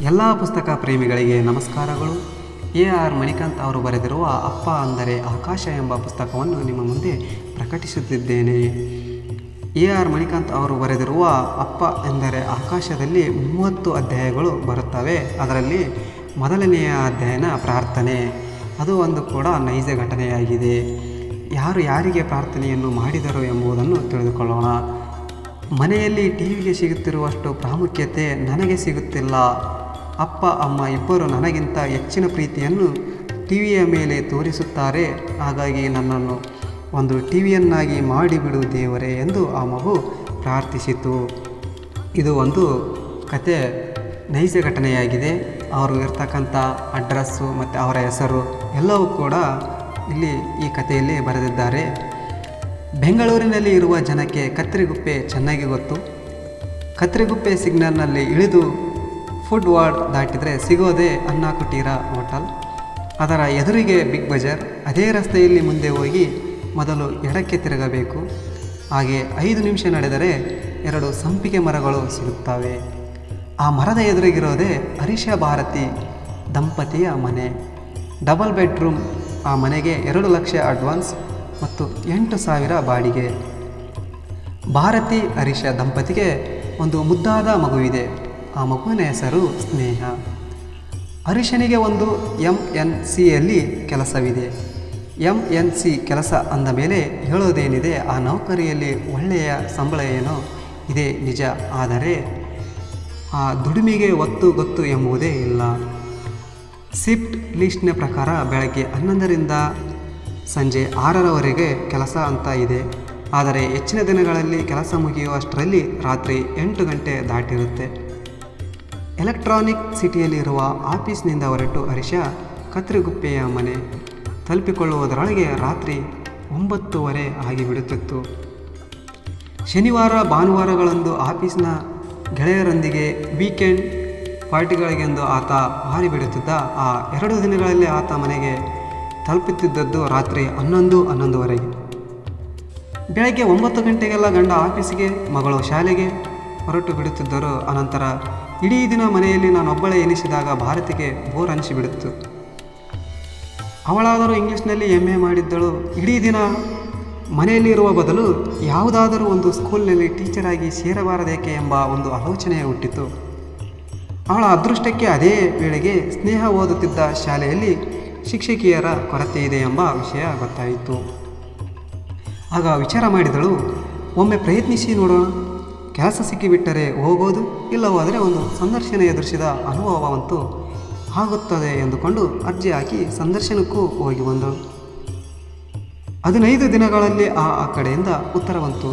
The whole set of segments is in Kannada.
ಎಲ್ಲ ಪುಸ್ತಕ ಪ್ರೇಮಿಗಳಿಗೆ ನಮಸ್ಕಾರಗಳು. ಎ ಆರ್ ಮಣಿಕಾಂತ್ ಅವರು ಬರೆದಿರುವ ಅಪ್ಪ ಅಂದರೆ ಆಕಾಶ ಎಂಬ ಪುಸ್ತಕವನ್ನು ನಿಮ್ಮ ಮುಂದೆ ಪ್ರಕಟಿಸುತ್ತಿದ್ದೇನೆ. ಎ ಆರ್ ಮಣಿಕಾಂತ್ ಅವರು ಬರೆದಿರುವ ಅಪ್ಪ ಎಂದರೆ ಆಕಾಶದಲ್ಲಿ ಮೂವತ್ತು ಅಧ್ಯಾಯಗಳು ಬರುತ್ತವೆ. ಅದರಲ್ಲಿ ಮೊದಲನೆಯ ಅಧ್ಯಯನ ಪ್ರಾರ್ಥನೆ. ಅದು ಒಂದು ಕೂಡ ನೈಜ ಘಟನೆಯಾಗಿದೆ. ಯಾರು ಯಾರಿಗೆ ಪ್ರಾರ್ಥನೆಯನ್ನು ಮಾಡಿದರು ಎಂಬುದನ್ನು ತಿಳಿದುಕೊಳ್ಳೋಣ. ಮನೆಯಲ್ಲಿ ಟಿ ವಿಗೆ ಸಿಗುತ್ತಿರುವಷ್ಟು ಪ್ರಾಮುಖ್ಯತೆ ನನಗೆ ಸಿಗುತ್ತಿಲ್ಲ. ಅಪ್ಪ, ಅಮ್ಮ ಇಬ್ಬರು ನನಗಿಂತ ಹೆಚ್ಚಿನ ಪ್ರೀತಿಯನ್ನು ಟಿವಿಯ ಮೇಲೆ ತೋರಿಸುತ್ತಾರೆ. ಹಾಗಾಗಿ ನನ್ನನ್ನು ಒಂದು ಟಿವಿಯನ್ನಾಗಿ ಮಾಡಿಬಿಡು ದೇವರೇ ಎಂದು ಆ ಮಗು ಪ್ರಾರ್ಥಿಸಿತು. ಇದು ಒಂದು ಕತೆ ನೈಜ ಘಟನೆಯಾಗಿದೆ. ಅವರು ಇರ್ತಕ್ಕಂಥ ಅಡ್ರೆಸ್ಸು ಮತ್ತು ಅವರ ಹೆಸರು ಎಲ್ಲವೂ ಕೂಡ ಇಲ್ಲಿ ಈ ಕಥೆಯಲ್ಲಿ ಬರೆದಿದ್ದಾರೆ. ಬೆಂಗಳೂರಿನಲ್ಲಿ ಇರುವ ಜನಕ್ಕೆ ಕತ್ರಿಗುಪ್ಪೆ ಚೆನ್ನಾಗಿ ಗೊತ್ತು. ಕತ್ರಿಗುಪ್ಪೆ ಸಿಗ್ನಲ್ನಲ್ಲಿ ಇಳಿದು ಫುಡ್ ವಾರ್ಡ್ ದಾಟಿದರೆ ಸಿಗೋದೇ ಅನ್ನ ಕುಟೀರ ಹೋಟಲ್. ಅದರ ಎದುರಿಗೆ ಬಿಗ್ ಬಜಾರ್, ಅದೇ ರಸ್ತೆಯಲ್ಲಿ ಮುಂದೆ ಹೋಗಿ ಮೊದಲು ಎಡಕ್ಕೆ ತಿರುಗಬೇಕು. ಹಾಗೆ ಐದು ನಿಮಿಷ ನಡೆದರೆ ಎರಡು ಸಂಪಿಗೆ ಮರಗಳು ಸಿಗುತ್ತವೆ. ಆ ಮರದ ಎದುರಿಗಿರೋದೇ ಹರೀಶ ಭಾರತಿ ದಂಪತಿಯ ಮನೆ. ಡಬಲ್ ಬೆಡ್ರೂಮ್, ಆ ಮನೆಗೆ ಎರಡು ಲಕ್ಷ ಅಡ್ವಾನ್ಸ್ ಮತ್ತು ಎಂಟು ಸಾವಿರ ಬಾಡಿಗೆ. ಭಾರತಿ ಹರೀಶ ದಂಪತಿಗೆ ಒಂದು ಮುದ್ದಾದ ಮಗುವಿದೆ. ಆ ಮಗುವಿನ ಹೆಸರು ಸ್ನೇಹ. ಹರೀಶನಿಗೆ ಒಂದು ಎಂ ಎನ್ ಸಿಯಲ್ಲಿ ಕೆಲಸವಿದೆ. ಎಂ ಎನ್ ಸಿ ಕೆಲಸ ಅಂದ ಮೇಲೆ ಹೇಳೋದೇನಿದೆ ಆ ನೌಕರಿಯಲ್ಲಿ ಒಳ್ಳೆಯ ಸಂಬಳ ಏನೋ ಇದೆ ನಿಜ, ಆದರೆ ಆ ದುಡಿಮೆಗೆ ಒತ್ತು ಗೊತ್ತು ಎಂಬುದೇ ಇಲ್ಲ. ಸಿಫ್ಟ್ ಲಿಸ್ಟ್ನ ಪ್ರಕಾರ ಬೆಳಗ್ಗೆ ಹನ್ನೊಂದರಿಂದ ಸಂಜೆ ಆರರವರೆಗೆ ಕೆಲಸ ಅಂತ ಇದೆ. ಆದರೆ ಹೆಚ್ಚಿನ ದಿನಗಳಲ್ಲಿ ಕೆಲಸ ಮುಗಿಯುವಷ್ಟರಲ್ಲಿ ರಾತ್ರಿ ಎಂಟು ಗಂಟೆ ದಾಟಿರುತ್ತೆ. ಎಲೆಕ್ಟ್ರಾನಿಕ್ ಸಿಟಿಯಲ್ಲಿರುವ ಆಫೀಸ್ನಿಂದ ಹೊರಟು ಹರೀಶ ಕತ್ರಿಗುಪ್ಪೆಯ ಮನೆ ತಲುಪಿಕೊಳ್ಳುವುದರೊಳಗೆ ರಾತ್ರಿ ಒಂಬತ್ತುವರೆ ಆಗಿಬಿಡುತ್ತಿತ್ತು. ಶನಿವಾರ ಭಾನುವಾರಗಳಂದು ಆಫೀಸ್ನ ಗೆಳೆಯರೊಂದಿಗೆ ವೀಕೆಂಡ್ ಪಾರ್ಟಿಗಳಿಗೆಂದು ಆತ ಹಾರಿಬಿಡುತ್ತಿದ್ದ ಆ ಎರಡು ದಿನಗಳಲ್ಲಿ ಆತ ಮನೆಗೆ ತಲುಪುತ್ತಿದ್ದದ್ದು ರಾತ್ರಿ ಹನ್ನೊಂದು ಹನ್ನೊಂದುವರೆಗೆ ಬೆಳಗ್ಗೆ ಒಂಬತ್ತು ಗಂಟೆಗೆಲ್ಲ ಗಂಡ ಆಫೀಸಿಗೆ, ಮಗಳು ಶಾಲೆಗೆ ಹೊರಟು ಬಿಡುತ್ತಿದ್ದರು ಅನಂತರ ಇಡೀ ದಿನ ಮನೆಯಲ್ಲಿ ನಾನೊಬ್ಬಳೇ ಎನಿಸಿದಾಗ ಭಾರತಿಗೆ ಬೋರ್ ಅನಿಸಿಬಿಡುತ್ತು. ಅವಳಾದರೂ ಇಂಗ್ಲೀಷ್ನಲ್ಲಿ ಎಂ ಎ ಮಾಡಿದ್ದಳು. ಇಡೀ ದಿನ ಮನೆಯಲ್ಲಿರುವ ಬದಲು ಯಾವುದಾದರೂ ಒಂದು ಸ್ಕೂಲ್ನಲ್ಲಿ ಟೀಚರಾಗಿ ಸೇರಬಾರದೇಕೆ ಎಂಬ ಒಂದು ಆಲೋಚನೆ ಹುಟ್ಟಿತು. ಅವಳ ಅದೃಷ್ಟಕ್ಕೆ ಅದೇ ವೇಳೆಗೆ ಸ್ನೇಹ ಓದುತ್ತಿದ್ದ ಶಾಲೆಯಲ್ಲಿ ಶಿಕ್ಷಕಿಯರ ಕೊರತೆ ಇದೆ ಎಂಬ ವಿಷಯ ಗೊತ್ತಾಯಿತು. ಆಗ ವಿಚಾರ ಮಾಡಿದಳು, ಒಮ್ಮೆ ಪ್ರಯತ್ನಿಸಿ ನೋಡೋಣ. ಕೆಲಸ ಸಿಕ್ಕಿಬಿಟ್ಟರೆ ಹೋಗೋದು ಇಲ್ಲವಾದರೆ ಒಂದು ಸಂದರ್ಶನ ಎದುರಿಸಿದ ಅನುಭವವಂತೂ ಆಗುತ್ತದೆ ಎಂದುಕೊಂಡು ಅರ್ಜಿ ಹಾಕಿ ಸಂದರ್ಶನಕ್ಕೂ ಹೋಗಿ ಬಂದಳು ಹದಿನೈದು ದಿನಗಳಲ್ಲಿ ಆ ಆ ಕಡೆಯಿಂದ ಉತ್ತರವಂತು.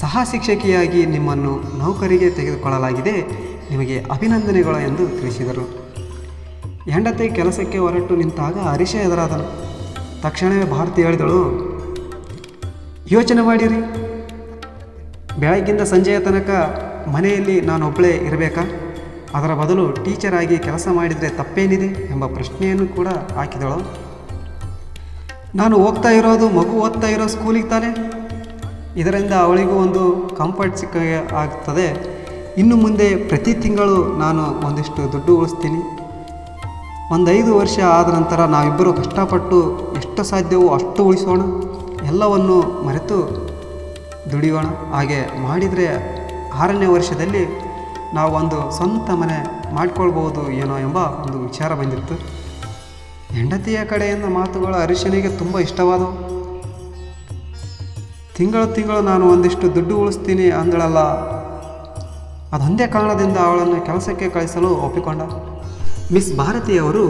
ಸಹ ಶಿಕ್ಷಕಿಯಾಗಿ ನಿಮ್ಮನ್ನು ನೌಕರಿಗೆ ತೆಗೆದುಕೊಳ್ಳಲಾಗಿದೆ. ನಿಮಗೆ ಅಭಿನಂದನೆಗಳು ಎಂದು ತಿಳಿಸಿದರು. ಹೆಂಡತಿ ಕೆಲಸಕ್ಕೆ ಹೊರಟು ನಿಂತಾಗ ಹರೀಶ ಎದುರಾದನು. ತಕ್ಷಣವೇ ಭಾರತಿ ಹೇಳಿದಳು, ಯೋಚನೆ ಮಾಡಿರಿ. ಬೆಳಗ್ಗಿಂದ ಸಂಜೆಯ ತನಕ ಮನೆಯಲ್ಲಿ ನಾನೊಬ್ಬಳೇ ಇರಬೇಕಾ? ಅದರ ಬದಲು ಟೀಚರ್ ಆಗಿ ಕೆಲಸ ಮಾಡಿದರೆ ತಪ್ಪೇನಿದೆ ಎಂಬ ಪ್ರಶ್ನೆಯನ್ನು ಕೂಡ ಹಾಕಿದಳು. ನಾನು ಹೋಗ್ತಾ ಇರೋದು, ಮಗು ಓದ್ತಾ ಇರೋ ಸ್ಕೂಲಿಗೆ ತಾನೆ? ಇದರಿಂದ ಅವಳಿಗೂ ಒಂದು ಕಂಫರ್ಟ್ ಸಿಕ್ಕ ಆಗ್ತದೆ. ಇನ್ನು ಮುಂದೆ ಪ್ರತಿ ತಿಂಗಳು ನಾನು ಒಂದಿಷ್ಟು ದುಡ್ಡು ಉಳಿಸ್ತೀನಿ. ಒಂದು ಐದು ವರ್ಷ ಆದ ನಂತರ ನಾವಿಬ್ಬರು ಕಷ್ಟಪಟ್ಟು ಎಷ್ಟು ಸಾಧ್ಯವೋ ಅಷ್ಟು ಉಳಿಸೋಣ. ಎಲ್ಲವನ್ನು ಮರೆತು ದುಡಿಯೋಣ. ಹಾಗೆ ಮಾಡಿದರೆ ಆರನೇ ವರ್ಷದಲ್ಲಿ ನಾವು ಒಂದು ಸ್ವಂತ ಮನೆ ಮಾಡಿಕೊಳ್ಬೋದು ಏನೋ ಎಂಬ ಒಂದು ವಿಚಾರ ಬಂದಿತ್ತು. ಹೆಂಡತಿಯ ಕಡೆಯಿಂದ ಮಾತುಗಳು ಅರಿಶಿನಿಗೆ ತುಂಬ ಇಷ್ಟವಾದವು ತಿಂಗಳು ತಿಂಗಳು ನಾನು ಒಂದಿಷ್ಟು ದುಡ್ಡು ಉಳಿಸ್ತೀನಿ ಅಂದಳಲ್ಲ, ಅದೊಂದೇ ಕಾರಣದಿಂದ ಅವಳನ್ನು ಕೆಲಸಕ್ಕೆ ಕಳಿಸಲು ಒಪ್ಪಿಕೊಂಡ. ಮಿಸ್ ಭಾರತಿಯವರು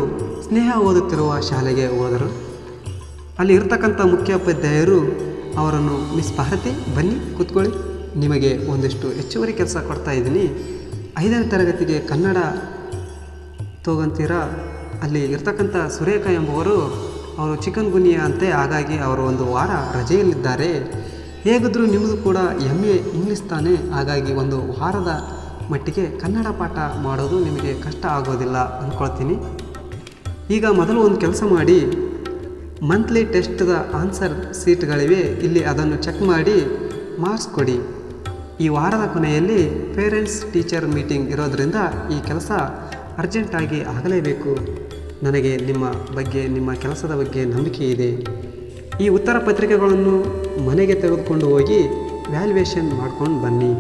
ಸ್ನೇಹ ಓದುತ್ತಿರುವ ಶಾಲೆಗೆ ಹೋದರು. ಅಲ್ಲಿ ಇರ್ತಕ್ಕಂಥ ಮುಖ್ಯೋಪಾಧ್ಯಾಯರು ಅವರನ್ನು ಮಿಸ್ ಭಾರತಿ, ಬನ್ನಿ ಕೂತ್ಕೊಳ್ಳಿ. ನಿಮಗೆ ಒಂದಿಷ್ಟು ಹೆಚ್ಚುವರಿ ಕೆಲಸ ಕೊಡ್ತಾ ಇದ್ದೀನಿ. ಐದನೇ ತರಗತಿಗೆ ಕನ್ನಡ ತಗೊಂತೀರಾ? ಅಲ್ಲಿ ಇರ್ತಕ್ಕಂಥ ಸುರೇಖ ಎಂಬುವರು ಅವರು ಚಿಕನ್ ಗುನಿಯ ಅಂತೆ, ಹಾಗಾಗಿ ಅವರು ಒಂದು ವಾರ ರಜೆಯಲ್ಲಿದ್ದಾರೆ. ಹೇಗಿದ್ರೂ ನಿಮ್ಮದು ಕೂಡ ಎಂ ಎ ಇಂಗ್ಲೀಷ್ ತಾನೇ, ಹಾಗಾಗಿ ಒಂದು ವಾರದ ಮಟ್ಟಿಗೆ ಕನ್ನಡ ಪಾಠ ಮಾಡೋದು ನಿಮಗೆ ಕಷ್ಟ ಆಗೋದಿಲ್ಲ ಅಂದ್ಕೊಳ್ತೀನಿ ಈಗ ಮೊದಲು ಒಂದು ಕೆಲಸ ಮಾಡಿ ಮಂತ್ಲಿ ಟೆಸ್ಟ್ದ ಆನ್ಸರ್ ಸೀಟ್ಗಳಿವೆ ಇಲ್ಲಿ ಅದನ್ನು ಚೆಕ್ ಮಾಡಿ ಮಾರ್ಕ್ಸ್ ಕೊಡಿ. ಈ ವಾರದ ಕೊನೆಯಲ್ಲಿ ಪೇರೆಂಟ್ಸ್ ಟೀಚರ್ ಮೀಟಿಂಗ್ ಇರೋದರಿಂದ ಈ ಕೆಲಸ ಅರ್ಜೆಂಟಾಗಿ ಆಗಲೇಬೇಕು. ನನಗೆ ನಿಮ್ಮ ಬಗ್ಗೆ, ನಿಮ್ಮ ಕೆಲಸದ ಬಗ್ಗೆ ನಂಬಿಕೆ ಇದೆ. ಈ ಉತ್ತರ ಪತ್ರಿಕೆಗಳನ್ನು ಮನೆಗೆ ತೆಗೆದುಕೊಂಡು ಹೋಗಿ ವ್ಯಾಲ್ಯೂಯೇಷನ್ ಮಾಡ್ಕೊಂಡು ಬನ್ನಿ.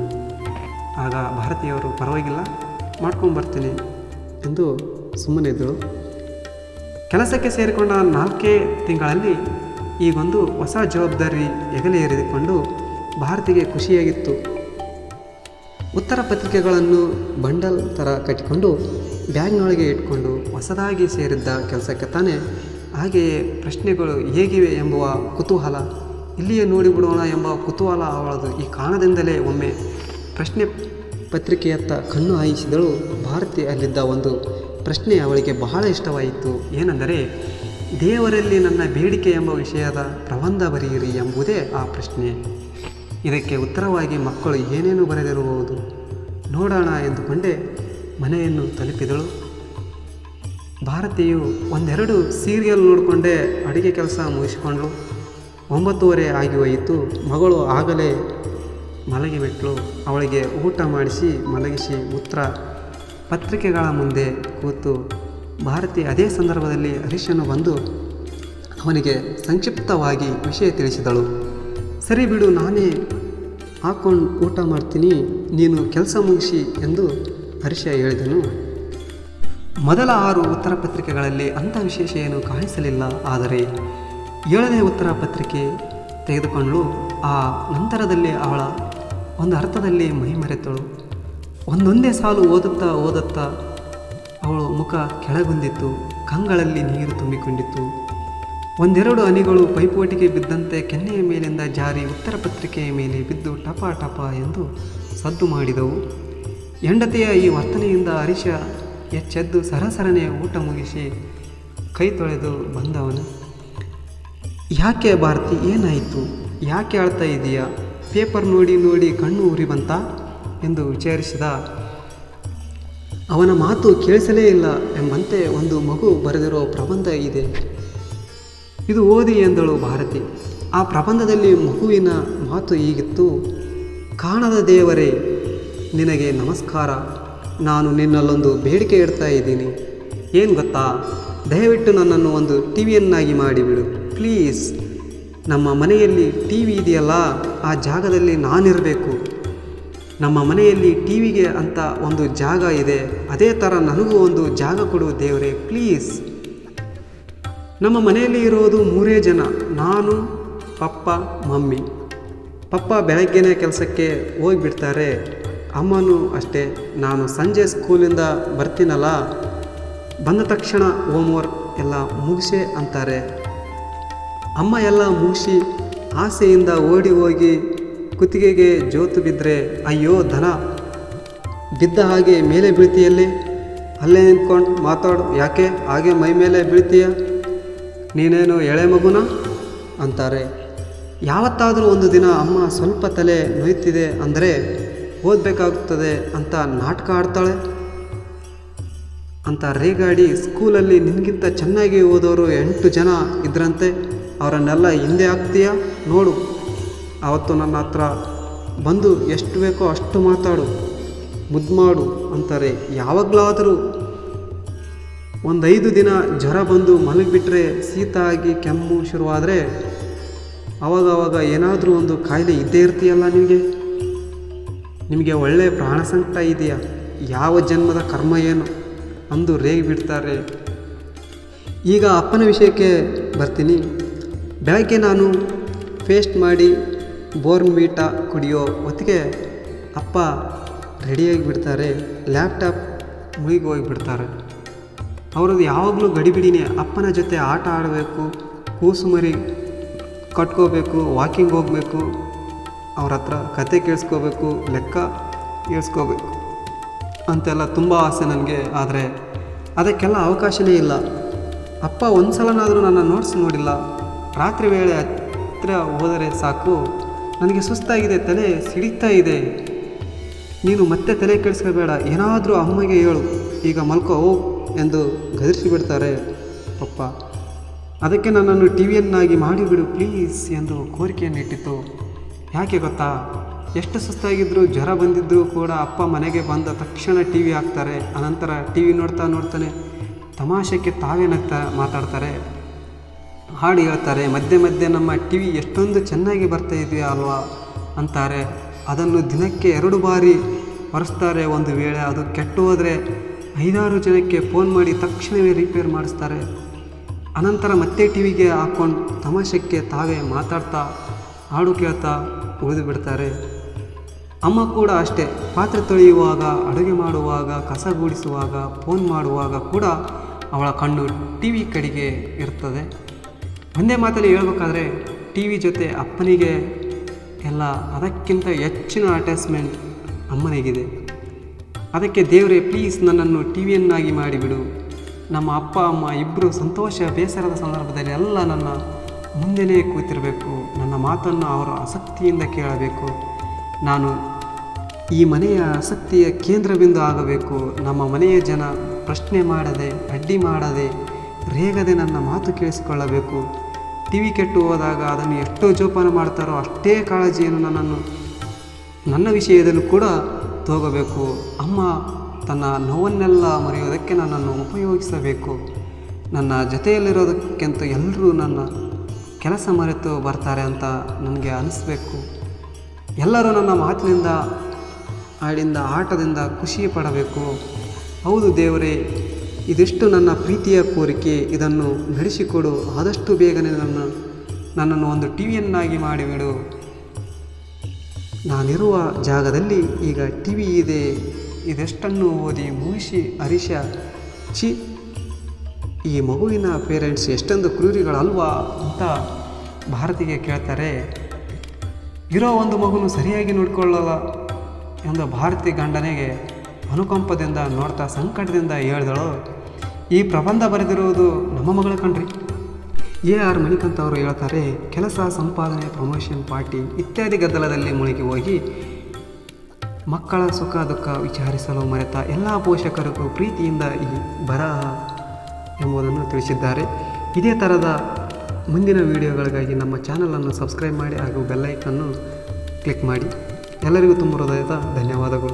ಆಗ ಭಾರತೀಯವರು ಪರವಾಗಿಲ್ಲ, ಮಾಡ್ಕೊಂಡು ಬರ್ತೀನಿ ಎಂದು ಸುಮ್ಮನಿದ್ದರು ಕೆಲಸಕ್ಕೆ ಸೇರಿಕೊಂಡ ನಾಲ್ಕೇ ತಿಂಗಳಲ್ಲಿ ಈಗೊಂದು ಹೊಸ ಜವಾಬ್ದಾರಿ ಹೆಗಲೇರಿಕೊಂಡು ಭಾರತಿಗೆ ಖುಷಿಯಾಗಿತ್ತು. ಉತ್ತರ ಪತ್ರಿಕೆಗಳನ್ನು ಬಂಡಲ್ ಥರ ಕಟ್ಟಿಕೊಂಡು ಬ್ಯಾಗ್ನೊಳಗೆ ಇಟ್ಕೊಂಡು ಹೊಸದಾಗಿ ಸೇರಿದ್ದ ಕೆಲಸಕ್ಕೆ ತಾನೆ ಹಾಗೆಯೇ ಪ್ರಶ್ನೆಗಳು ಹೇಗಿವೆ ಎಂಬುವ ಕುತೂಹಲ, ಇಲ್ಲಿಯೇ ನೋಡಿಬಿಡೋಣ ಎಂಬ ಕುತೂಹಲ ಅವಳದು. ಈ ಕಾರಣದಿಂದಲೇ ಒಮ್ಮೆ ಪ್ರಶ್ನೆ ಪತ್ರಿಕೆಯತ್ತ ಕಣ್ಣು ಹಾಯಿಸಿದಳು ಭಾರತಿ ಅಲ್ಲಿದ್ದ ಒಂದು ಪ್ರಶ್ನೆ ಅವಳಿಗೆ ಬಹಳ ಇಷ್ಟವಾಯಿತು. ಏನೆಂದರೆ, ದೇವರಲ್ಲಿ ನನ್ನ ಬೇಡಿಕೆ ಎಂಬ ವಿಷಯದ ಪ್ರಬಂಧ ಬರೆಯಿರಿ ಎಂಬುದೇ ಆ ಪ್ರಶ್ನೆ. ಇದಕ್ಕೆ ಉತ್ತರವಾಗಿ ಮಕ್ಕಳು ಏನೇನು ಬರೆದಿರಬಹುದು ನೋಡೋಣ ಎಂದುಕೊಂಡೇ ಮನೆಯನ್ನು ತಲುಪಿದಳು. ಭಾರತೀಯು ಒಂದೆರಡು ಸೀರಿಯಲ್ ನೋಡಿಕೊಂಡೇ ಅಡುಗೆ ಕೆಲಸ ಮುಗಿಸಿಕೊಂಡಳು. ಒಂಬತ್ತುವರೆ ಆಗಿ ಹೋಯಿತು. ಮಗಳು ಆಗಲೇ ಮಲಗಿಬಿಟ್ಲು ಅವಳಿಗೆ ಊಟ ಮಾಡಿಸಿ ಮಲಗಿಸಿ ಉತ್ತರ ಪತ್ರಿಕೆಗಳ ಮುಂದೆ ಕೂತು ಭಾರತಿ ಅದೇ ಸಂದರ್ಭದಲ್ಲಿ ಹರೀಶನು ಬಂದು ಅವನಿಗೆ ಸಂಕ್ಷಿಪ್ತವಾಗಿ ವಿಷಯ ತಿಳಿಸಿದಳು. ಸರಿ ಬಿಡು, ನಾನೇ ಹಾಕ್ಕೊಂಡು ಊಟ ಮಾಡ್ತೀನಿ, ನೀನು ಕೆಲಸ ಮುಗಿಸಿ ಎಂದು ಹರ್ಷ ಹೇಳಿದನು. ಮೊದಲ ಆರು ಉತ್ತರ ಪತ್ರಿಕೆಗಳಲ್ಲಿ ಅಂಥ ವಿಶೇಷ ಏನು ಕಾಣಿಸಲಿಲ್ಲ, ಆದರೆ ಏಳನೇ ಉತ್ತರ ಪತ್ರಿಕೆ ತೆಗೆದುಕೊಂಡು ಆ ನಂತರದಲ್ಲಿ ಅವಳ ಒಂದು ಅರ್ಥದಲ್ಲಿ ಮೈಮರೆತಳು ಒಂದೊಂದೇ ಸಾಲು ಓದುತ್ತಾ ಓದುತ್ತಾ ಅವಳು ಮುಖ ಕೆಳಗುಂದಿತ್ತು, ಕಂಗಳಲ್ಲಿ ನೀರು ತುಂಬಿಕೊಂಡಿತ್ತು. ಒಂದೆರಡು ಅನಿಗಳು ಪೈಪೋಟಿಗೆ ಬಿದ್ದಂತೆ ಕೆನ್ನೆಯ ಮೇಲಿಂದ ಜಾರಿ ಉತ್ತರ ಪತ್ರಿಕೆಯ ಮೇಲೆ ಬಿದ್ದು ಟಪ ಟಪ ಎಂದು ಸದ್ದು ಮಾಡಿದವು. ಹೆಂಡತಿಯ ಈ ವರ್ತನೆಯಿಂದ ಹರೀಶ ಎಚ್ಚೆದ್ದು ಸರಸರನೆ ಊಟ ಮುಗಿಸಿ ಕೈ ತೊಳೆದು ಬಂದವನು. ಯಾಕೆ ಭಾರತಿ, ಏನಾಯಿತು? ಯಾಕೆ ಆಳ್ತಾ ಇದೀಯಾ? ಪೇಪರ್ ನೋಡಿ ನೋಡಿ ಕಣ್ಣು ಉರಿ ಬಂತಾ ಎಂದು ವಿಚಾರಿಸಿದ, ಅವನ ಮಾತು ಕೇಳಿಸಲೇ ಇಲ್ಲ ಎಂಬಂತೆ ಒಂದು ಮಗು ಬರೆದಿರೋ ಪ್ರಬಂಧ ಇದೆ. ಇದು ಓದಿ ಎಂದಳು ಭಾರತಿ. ಆ ಪ್ರಬಂಧದಲ್ಲಿ ಮಗುವಿನ ಮಾತು ಹೀಗಿತ್ತು, ಕಾಣದ ದೇವರೇ, ನಿನಗೆ ನಮಸ್ಕಾರ. ನಾನು ನಿನ್ನಲ್ಲೊಂದು ಬೇಡಿಕೆ ಇಡ್ತಾ ಇದ್ದೀನಿ. ಏನು ಗೊತ್ತಾ? ದಯವಿಟ್ಟು ನನ್ನನ್ನು ಒಂದು ಟಿ ವಿಯನ್ನಾಗಿ ಮಾಡಿಬಿಡು, ಪ್ಲೀಸ್. ನಮ್ಮ ಮನೆಯಲ್ಲಿ ಟಿ ವಿ ಇದೆಯಲ್ಲ, ಆ ಜಾಗದಲ್ಲಿ ನಾನಿರಬೇಕು. ನಮ್ಮ ಮನೆಯಲ್ಲಿ ಟಿ ವಿಗೆ ಅಂತ ಒಂದು ಜಾಗ ಇದೆ. ಅದೇ ಥರ ನನಗೂ ಒಂದು ಜಾಗ ಕೊಡು ದೇವರೇ ಪ್ಲೀಸ್ ನಮ್ಮ ಮನೆಯಲ್ಲಿ ಇರೋದು ಮೂರೇ ಜನ, ನಾನು, ಪಪ್ಪ, ಮಮ್ಮಿ. ಪಪ್ಪ ಬೆಳಗ್ಗೆನೇ ಕೆಲಸಕ್ಕೆ ಹೋಗಿಬಿಡ್ತಾರೆ. ಅಮ್ಮನೂ ಅಷ್ಟೇ, ನಾನು ಸಂಜೆ ಸ್ಕೂಲಿಂದ ಬರ್ತೀನಲ್ಲ. ಬಂದ ತಕ್ಷಣ ಹೋಮ್ವರ್ಕ್ ಎಲ್ಲ ಮುಗಿಸೆ ಅಂತಾರೆ. ಅಮ್ಮ ಎಲ್ಲ ಮುಗಿಸಿ ಆಸೆಯಿಂದ ಓಡಿ ಹೋಗಿ ಕುತ್ತಿಗೆಗೆ ಜೋತು ಬಿದ್ದರೆ ಅಯ್ಯೋ ಧನ, ಬಿದ್ದ ಹಾಗೆ ಮೇಲೆ ಬೀಳ್ತೀಯಲ್ಲಿ? ಅಲ್ಲೇ ನಿಂತ್ಕೊಂಡು ಮಾತಾಡು, ಯಾಕೆ ಹಾಗೆ ಮೈ ಮೇಲೆ ಬೀಳ್ತೀಯ? ನೀನೇನು ಎಳೆ ಮಗುನ? ಅಂತಾರೆ. ಯಾವತ್ತಾದರೂ ಒಂದು ದಿನ ಅಮ್ಮ ಸ್ವಲ್ಪ ತಲೆ ನೋಯ್ತಿದೆ ಅಂದರೆ ಓದಬೇಕಾಗುತ್ತದೆ ಅಂತ ನಾಟಕ ಆಡ್ತಾಳೆ? ಅಂತ ರೇಗಾಡಿ ಸ್ಕೂಲಲ್ಲಿ ನಿನಗಿಂತ ಚೆನ್ನಾಗಿ ಓದೋರು ಎಂಟು ಜನ ಇದ್ರಂತೆ. ಅವರನ್ನೆಲ್ಲ ಹಿಂದೆ ಹಾಕ್ತೀಯಾ? ನೋಡು. ಅವತ್ತು ನನ್ನ ಹತ್ರ ಬಂದು ಎಷ್ಟು ಬೇಕೋ ಅಷ್ಟು ಮಾತಾಡು ಮುದ್ದು ಮಾಡು ಅಂತಾರೆ. ಯಾವಾಗಲಾದರೂ ಒಂದು ಐದು ದಿನ ಜ್ವರ ಬಂದು ಮಲಗಿಬಿಟ್ರೆ ಶೀತ ಆಗಿ ಕೆಮ್ಮು ಶುರುವಾದರೆ ಅವಾಗ ಆವಾಗ ಏನಾದರೂ ಒಂದು ಕಾಯಿಲೆ ಇದ್ದೇ ಇರ್ತೀಯಲ್ಲ ನಿಮಗೆ ನಿಮಗೆ ಒಳ್ಳೆಯ ಪ್ರಾಣ ಸಂಕಟ ಇದೆಯಾ? ಯಾವ ಜನ್ಮದ ಕರ್ಮ ಏನು? ಅಂದು ರೇಗಿ ಬಿಡ್ತಾರೆ. ಈಗ ಅಪ್ಪನ ವಿಷಯಕ್ಕೆ ಬರ್ತೀನಿ. ಬೆಳಗ್ಗೆ ನಾನು ಫೇಸ್ಟ್ ಮಾಡಿ ಬೋರ್ನ್ಮೀಟ ಕುಡಿಯೋ ಹೊತ್ತಿಗೆ ಅಪ್ಪ ರೆಡಿಯಾಗಿ ಬಿಡ್ತಾರೆ ಲ್ಯಾಪ್ಟಾಪ್ ಮುಗಿಗೆ ಹೋಗಿಬಿಡ್ತಾರೆ. ಅವ್ರದ್ದು ಯಾವಾಗಲೂ ಗಡಿಬಿಡಿನೇ ಅಪ್ಪನ ಜೊತೆ ಆಟ ಆಡಬೇಕು, ಕೂಸು ಮರಿ ಕಟ್ಕೋಬೇಕು, ವಾಕಿಂಗ್ ಹೋಗಬೇಕು, ಅವ್ರ ಹತ್ರ ಕತೆ ಕೇಳಿಸ್ಕೋಬೇಕು, ಲೆಕ್ಕ ಕೇಳಿಸ್ಕೋಬೇಕು ಅಂತೆಲ್ಲ ತುಂಬ ಆಸೆ ನನಗೆ. ಆದರೆ ಅದಕ್ಕೆಲ್ಲ ಅವಕಾಶವೇ ಇಲ್ಲ. ಅಪ್ಪ ಒಂದು ಸಲನಾದರೂ ನನ್ನ ನೋಟ್ಸ್ ನೋಡಿಲ್ಲ. ರಾತ್ರಿ ವೇಳೆ ಹತ್ತಿರ ಹೋದರೆ ಸಾಕು. ನನಗೆ ಸುಸ್ತಾಗಿದೆ, ತಲೆ ಸಿಡಿತಾ ಇದೆ. ನೀನು ಮತ್ತೆ ತಲೆ ಕೆಡಿಸ್ಕೋಬೇಡ, ಏನಾದರೂ ಅಮ್ಮಗೆ ಹೇಳು. ಈಗ ಮಲ್ಕೋ ಹೋಗ್ ಎಂದು ಗದರಿಸಿ ಬಿಡ್ತಾರೆ ಪಪ್ಪ. ಅದಕ್ಕೆ ನನ್ನನ್ನು ಟಿ ವಿಯನ್ನಾಗಿ ಮಾಡಿಬಿಡು ಪ್ಲೀಸ್ ಎಂದು ಕೋರಿಕೆಯನ್ನಿಟ್ಟಿತು ಯಾಕೆ ಗೊತ್ತಾ? ಎಷ್ಟು ಸುಸ್ತಾಗಿದ್ದರೂ ಜ್ವರ ಬಂದಿದ್ದರೂ ಕೂಡ ಅಪ್ಪ ಮನೆಗೆ ಬಂದ ತಕ್ಷಣ ಟಿ ವಿ ಹಾಕ್ತಾರೆ. ಅನಂತರ ಟಿ ವಿ ನೋಡ್ತಾ ನೋಡ್ತಾನೆ, ತಮಾಷೆಗೆ ತಾವೇನಾಗ್ತಾ ಮಾತಾಡ್ತಾರೆ. ಹಾಡು ಹೇಳ್ತಾರೆ, ಮಧ್ಯೆ ಮಧ್ಯೆ ನಮ್ಮ ಟಿ ವಿ ಎಷ್ಟೊಂದು ಚೆನ್ನಾಗಿ ಬರ್ತಾ ಇದೆಯಾ ಅಲ್ವಾ ಅಂತಾರೆ. ಅದನ್ನು ದಿನಕ್ಕೆ ಎರಡು ಬಾರಿ ಒರೆಸ್ತಾರೆ ಒಂದು ವೇಳೆ, ಅದು ಕೆಟ್ಟು ಹೋದರೆ ಐದಾರು ಜನಕ್ಕೆ ಫೋನ್ ಮಾಡಿ ತಕ್ಷಣವೇ ರಿಪೇರ್ ಮಾಡಿಸ್ತಾರೆ. ಅನಂತರ ಮತ್ತೆ ಟಿ ವಿಗೆ ಹಾಕ್ಕೊಂಡು ತಮಾಷೆಕ್ಕೆ ತಾವೇ ಮಾತಾಡ್ತಾ, ಹಾಡು ಕೇಳ್ತಾ ಉಳಿದು ಬಿಡ್ತಾರೆ. ಅಮ್ಮ ಕೂಡ ಅಷ್ಟೇ, ಪಾತ್ರೆ ತೊಳೆಯುವಾಗ, ಅಡುಗೆ ಮಾಡುವಾಗ, ಕಸ ಗೂಡಿಸುವಾಗ, ಫೋನ್ ಮಾಡುವಾಗ ಕೂಡ ಅವಳ ಕಣ್ಣು ಟಿ ವಿ ಕಡೆಗೆ ಇರ್ತದೆ. ಒಂದೇ ಮಾತಲ್ಲಿ ಹೇಳ್ಬೇಕಾದ್ರೆ ಟಿ ವಿ ಜೊತೆ ಅಪ್ಪನಿಗೆ ಎಲ್ಲ ಅದಕ್ಕಿಂತ ಹೆಚ್ಚಿನ ಅಟ್ಯಾಚ್ಮೆಂಟ್ ಅಮ್ಮನಿಗಿದೆ. ಅದಕ್ಕೆ ದೇವರೇ ಪ್ಲೀಸ್ ನನ್ನನ್ನು ಟಿ ವಿಯನ್ನಾಗಿ ಮಾಡಿಬಿಡು. ನಮ್ಮ ಅಪ್ಪ, ಅಮ್ಮ ಇಬ್ಬರು ಸಂತೋಷ, ಬೇಸರದ ಸಂದರ್ಭದಲ್ಲಿ ಎಲ್ಲ ನನ್ನ ಮುಂದೆನೇ ಕೂತಿರಬೇಕು. ನನ್ನ ಮಾತನ್ನು ಅವರ ಆಸಕ್ತಿಯಿಂದ ಕೇಳಬೇಕು. ನಾನು ಈ ಮನೆಯ ಆಸಕ್ತಿಯ ಕೇಂದ್ರಬಿಂದು ಆಗಬೇಕು. ನಮ್ಮ ಮನೆಯ ಜನ ಪ್ರಶ್ನೆ ಮಾಡದೆ, ಅಡ್ಡಿ ಮಾಡದೆ, ರೇಗದೆ ನನ್ನ ಮಾತು ಕೇಳಿಸಿಕೊಳ್ಳಬೇಕು. ಟಿ ವಿ ಕೆಟ್ಟು ಹೋದಾಗ ಅದನ್ನು ಎಷ್ಟು ಜೋಪಾನ ಮಾಡ್ತಾರೋ ಅಷ್ಟೇ ಕಾಳಜಿಯನ್ನು ನನ್ನನ್ನು, ನನ್ನ ವಿಷಯದಲ್ಲೂ ಕೂಡ ತೋಗಬೇಕು. ಅಮ್ಮ ತನ್ನ ನೋವನ್ನೆಲ್ಲ ಮರೆಯೋದಕ್ಕೆ ನನ್ನನ್ನು ಉಪಯೋಗಿಸಬೇಕು. ನನ್ನ ಜೊತೆಯಲ್ಲಿರೋದಕ್ಕಿಂತ ಎಲ್ಲರೂ ನನ್ನ ಕೆಲಸ ಮರೆತು ಬರ್ತಾರೆ ಅಂತ ನನಗೆ ಅನಿಸ್ಬೇಕು. ಎಲ್ಲರೂ ನನ್ನ ಮಾತಿನಿಂದ ಹಾಡಿಂದ ಆಟದಿಂದ ಖುಷಿ ಪಡಬೇಕು. ಹೌದು ದೇವರೇ ಇದಿಷ್ಟು ನನ್ನ ಪ್ರೀತಿಯ ಕೋರಿಕೆ, ಇದನ್ನು ನಡೆಸಿಕೊಡು ಆದಷ್ಟು ಬೇಗನೆ ನನ್ನ, ನನ್ನನ್ನು ಒಂದು ಟಿ ವಿಯನ್ನಾಗಿ ಮಾಡಿಬಿಡು. ನಾನಿರುವ ಜಾಗದಲ್ಲಿ ಈಗ ಟಿ ವಿ ಇದೆ. ಇದೆಷ್ಟನ್ನು ಓದಿ ಮುಗಿಸಿ ಹರೀಶ ಚಿ ಈ ಮಗುವಿನ ಪೇರೆಂಟ್ಸ್ ಎಷ್ಟೊಂದು ಕ್ರೂರಿಗಳಲ್ವಾ ಅಂತ ಭಾರತಿಗೆ ಕೇಳ್ತಾರೆ. ಇರೋ ಒಂದು ಮಗುನು ಸರಿಯಾಗಿ ನೋಡ್ಕೊಳ್ಳಲ್ಲ ಎಂದು ಭಾರತಿ ಗಂಡನಿಗೆ ಅನುಕಂಪದಿಂದ ನೋಡ್ತಾ ಸಂಕಟದಿಂದ ಹೇಳಿದಳು, ಈ ಪ್ರಬಂಧ ಬರೆದಿರುವುದು ನಮ್ಮ ಮಗಳ ಕಣ್ರಿ. ಎ ಆರ್ ಮಣಿಕಂತ್ ಅವರು ಹೇಳ್ತಾರೆ, ಕೆಲಸ, ಸಂಪಾದನೆ ಪ್ರಮೋಷನ್ ಪಾರ್ಟಿ ಇತ್ಯಾದಿ ಗದ್ದಲದಲ್ಲಿ ಮುಳುಗಿ ಹೋಗಿ ಮಕ್ಕಳ ಸುಖ, ದುಃಖ ವಿಚಾರಿಸಲು ಮರೆತ ಎಲ್ಲ ಪೋಷಕರಿಗೂ ಪ್ರೀತಿಯಿಂದ ಈ ಬರಹ ಎಂಬುದನ್ನು ತಿಳಿಸಿದ್ದಾರೆ. ಇದೇ ಥರದ ಮುಂದಿನ ವಿಡಿಯೋಗಳಿಗಾಗಿ ನಮ್ಮ ಚಾನಲನ್ನು ಸಬ್ಸ್ಕ್ರೈಬ್ ಮಾಡಿ ಹಾಗೂ ಬೆಲ್ಲೈಕನ್ನು ಕ್ಲಿಕ್ ಮಾಡಿ. ಎಲ್ಲರಿಗೂ ತುಂಬ ಹೃದಯದ ಧನ್ಯವಾದಗಳು.